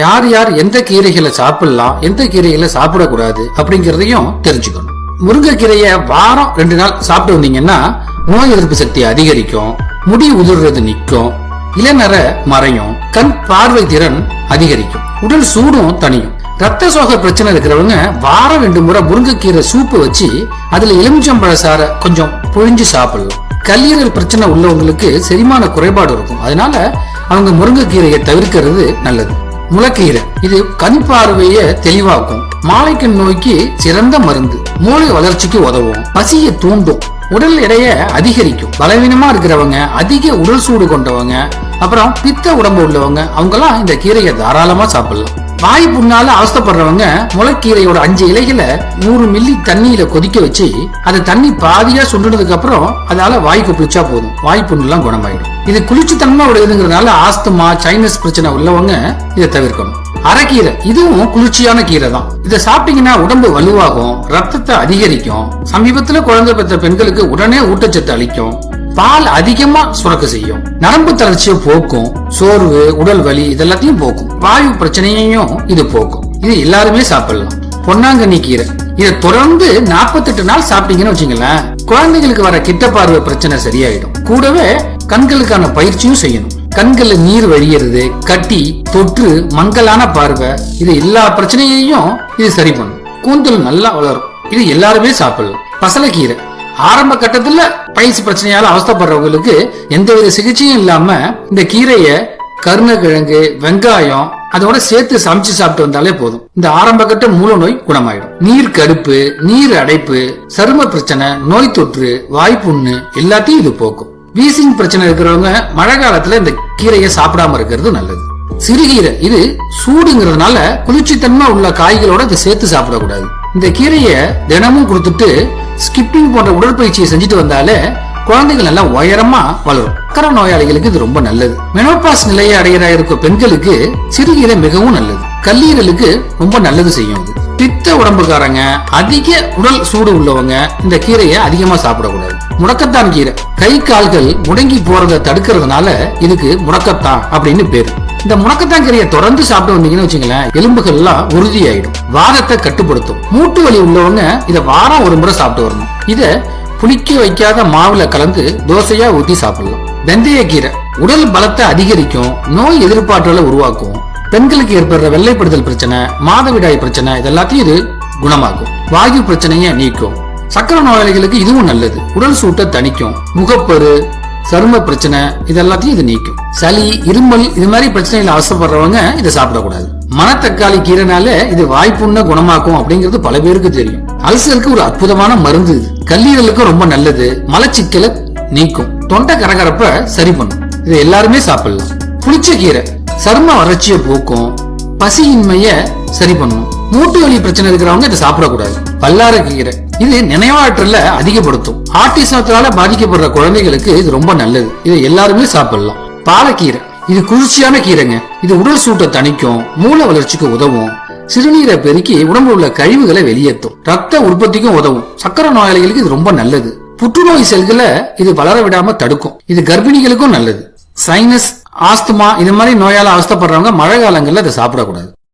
யார் யார் எந்த கீரைகளை சாப்பிடலாம் எந்த கீரைகளை சாப்பிடக்கூடாது அப்படிங்கறதையும் தெரிஞ்சுக்கணும். முருங்கைக்கீரையை வாரம் ரெண்டு நாள் சாப்பிட்டு வந்தீங்கன்னா நோய் எதிர்ப்பு சக்தி அதிகரிக்கும் முடி உதிர்றது நிற்கும் இளநர மறையும் கண் பார்வை திறன் அதிகரிக்கும் உடல் சூடும் தனியும் ரத்த சோக பிரச்சனை இருக்கிறவங்க வாரம் ரெண்டு முறை முருங்கைக்கீரை சூப்பு வச்சு அதுல எலுமிச்சம்பழ சாறை கொஞ்சம் புழிஞ்சு சாப்பிடலாம். கல்லீரல் பிரச்சனை உள்ளவங்களுக்கு செரிமான குறைபாடு இருக்கும். அதனால அவங்க முருங்கைக்கீரையை தவிர்க்கிறது நல்லது. முளைக்கீரை இது கண் பார்வையை தெளிவாக்கும். மாலைக்கண் நோய்க்கு சிறந்த மருந்து. மூளை வளர்ச்சிக்கு உதவும். பசியை தூண்டும். உடல் எடையை அதிகரிக்கும். பலவீனமா இருக்கிறவங்க அதிக உடல் சூடு கொண்டவங்க அப்புறம் பித்த உடம்பு உள்ளவங்க அவங்கெல்லாம் இந்த கீரையை தாராளமா சாப்பிடலாம். வாய் புண்ணால அவஸ்தப்படுறவங்க முளைக்கீரையோட அஞ்சு இலைகளை நூறு மில்லி தண்ணியில கொதிக்க வச்சு அது தண்ணி பாதியா சுண்டுனதுக்கு அப்புறம் அதால வாய்க்கு பிடிச்சா போதும். வாய் புண்ணெல்லாம் குணமாயிடும். இது குளிர்ச்சி தன்மை உடையதுங்கிறதுனால ஆஸ்துமா சைனஸ் பிரச்சனை உள்ளவங்க இதை தவிர்க்கணும். அரைக்கீரை இதுவும் குளிர்ச்சியான கீரை தான். இதை சாப்பிட்டீங்கன்னா உடம்பு வலுவாகும் ரத்தத்தை அதிகரிக்கும் சமீபத்துல குழந்தை பெற்ற பெண்களுக்கு உடனே ஊட்டச்சத்து அளிக்கும். பால் அதிகமா சுரக்க செய்யும். நரம்பு தளர்ச்சியை போக்கும். சோர்வு உடல் வலி இதெல்லாத்தையும் போக்கும். வாயு பிரச்சனையையும் இது போக்கும். இது எல்லாருமே சாப்பிடலாம். பொன்னாங்கண்ணி கீரை. இதை தொடர்ந்து 48 நாள் சாப்பிட்டீங்கன்னு வச்சுங்களேன் குழந்தைகளுக்கு வர கிட்ட பார்வை பிரச்சனை சரியாயிடும். கூடவே கண்களுக்கான பயிற்சியும் செய்யணும். கண்கள்ல நீர் வழியறது கட்டி தொற்று மங்கலான பார்வை இது எல்லா பிரச்சனையையும் இது சரி பண்ணும். கூந்தல் நல்லா வளரும். இது எல்லாருமே சாப்பிடலாம். பசலக்கீரை. ஆரம்ப கட்டத்துல பயிற்சி பிரச்சனையால அவஸ்தைப்படுறவங்களுக்கு எந்தவித சிகிச்சையும் இல்லாம இந்த கீரைய கருணக்கிழங்கு வெங்காயம் அதோட சேர்த்து சமைச்சு சாப்பிட்டு வந்தாலே போதும். இந்த ஆரம்ப கட்ட மூல நோய் குணமாயிடும். நீர் கடுப்பு நீர் அடைப்பு சரும பிரச்சனை நோய் தொற்று வாய்ப்புண்ணு எல்லாத்தையும் இது போக்கும். வீசிங் பிரச்சனை இருக்கிறவங்க மழை காலத்துல இந்த கீரையை சாப்பிடாம இருக்கிறது நல்லது. சிறுகீரை இது சூடுங்கிறதுனால குளிர்ச்சித்தன்மை உள்ள காய்களோட இதை சேர்த்து சாப்பிடக்கூடாது. இந்த கீரையை தினமும் கொடுத்துட்டு ஸ்கிப்பிங் போன்ற உடற்பயிற்சியை செஞ்சுட்டு வந்தாலே குழந்தைகள் நல்லா உயரமா வளரும். சக்கர நோயாளிகளுக்கு இது ரொம்ப நல்லது. மெனோபாஸ் நிலையை அடையிற இருக்க பெண்களுக்கு சிறுகீரை மிகவும் நல்லது. கல்லீரலுக்கு ரொம்ப நல்லது செய்யும் இது பித்த உடம்புக்காரங்க அதிக உடல் சூடு உள்ளவங்க இந்த கீரையை அதிகமா சாப்பிடக்கூடாது. முடக்கத்தான் கீரை. கை கால்கள் முடங்கி போறதை தடுக்கிறதுனால இதுக்கு முடக்கத்தான் அப்படின்னு பேரு. இந்த முடக்கத்தான் கீரையை தொடர்ந்து சாப்பிட்டு வந்தீங்கன்னு வச்சுங்களேன் எலும்புகள் எல்லாம் உறுதியாயிடும். வாதத்தை கட்டுப்படுத்தும். மூட்டு வலி உள்ளவங்க இத வாரம் ஒரு முறை சாப்பிட்டு வரணும். இத புளிக்க வைக்காத மாவுல கலந்து தோசையா ஊத்தி சாப்பிடலாம். வெந்தயக்கீரை உடல் பலத்தை அதிகரிக்கும் நோய் எதிர்ப்பாற்றலை உருவாக்கும். பெண்களுக்கு ஏற்படுற வெள்ளைப்படுதல் பிரச்சனை மாதவிடாய் பிரச்சனை இதெல்லாத்தையும் இது குணமாக்கும். வாயு பிரச்சனையை நீக்கும். சக்கரை நோயாளிகளுக்கு இதுவும் நல்லது. உடல் சூட்டை தணிக்கும். முகப்பரு சரும பிரச்சனை இதெல்லாத்தையும் இது நீக்கும். சளி இருமல் இது மாதிரி பிரச்சனைகள் அவசரப்படுறவங்க இதை சாப்பிடக்கூடாது. மணத்தக்காளி கீரைனால இது வாய்ப்புண்ண குணமாக்கும் அப்படிங்கிறது பல பேருக்கு தெரியும். அல்சருக்கு ஒரு அற்புதமான மருந்து இது. கல்லீரலுக்கு ரொம்ப நல்லது. மலச்சிக்கலை நீக்கும். தொண்டை கரகரப்ப சரி பண்ணும். இதை எல்லாருமே சாப்பிடலாம். புளிச்ச கீரை. சரும வறட்சியை போக்கும் பசியின்மைய சரி பண்ணும். மூட்டு வலி பிரச்சனை இருக்கிறவங்க இதை சாப்பிடக்கூடாது. பல்லார கீரை. இது நினைவாற்றல அதிகப்படுத்தும். ஆட்டிசத்தினால பாதிக்கப்படுற குழந்தைகளுக்கு இது ரொம்ப நல்லது. இதை எல்லாருமே சாப்பிடலாம். பாலக்கீரை. இது குளிர்ச்சியான கீரைங்க. இது உடல் சூட்டை தணிக்கும் மூல வளர்ச்சிக்கு உதவும் சிறுநீரை பெருக்கி உடம்புல உள்ள கழிவுகளை வெளியேற்றும் ரத்த உற்பத்திக்கும் உதவும். சக்கரை நோயாளிகளுக்கு இது ரொம்ப நல்லது. புற்றுநோய் செல்களை இது வளர விடாம தடுக்கும். இது கர்ப்பிணிகளுக்கும் நல்லது. சைனஸ் ஆஸ்துமா இது மாதிரி நோயால் அவஸ்தப்படுறவங்க மழை காலங்களில் இதை சாப்பிடக்கூடாது.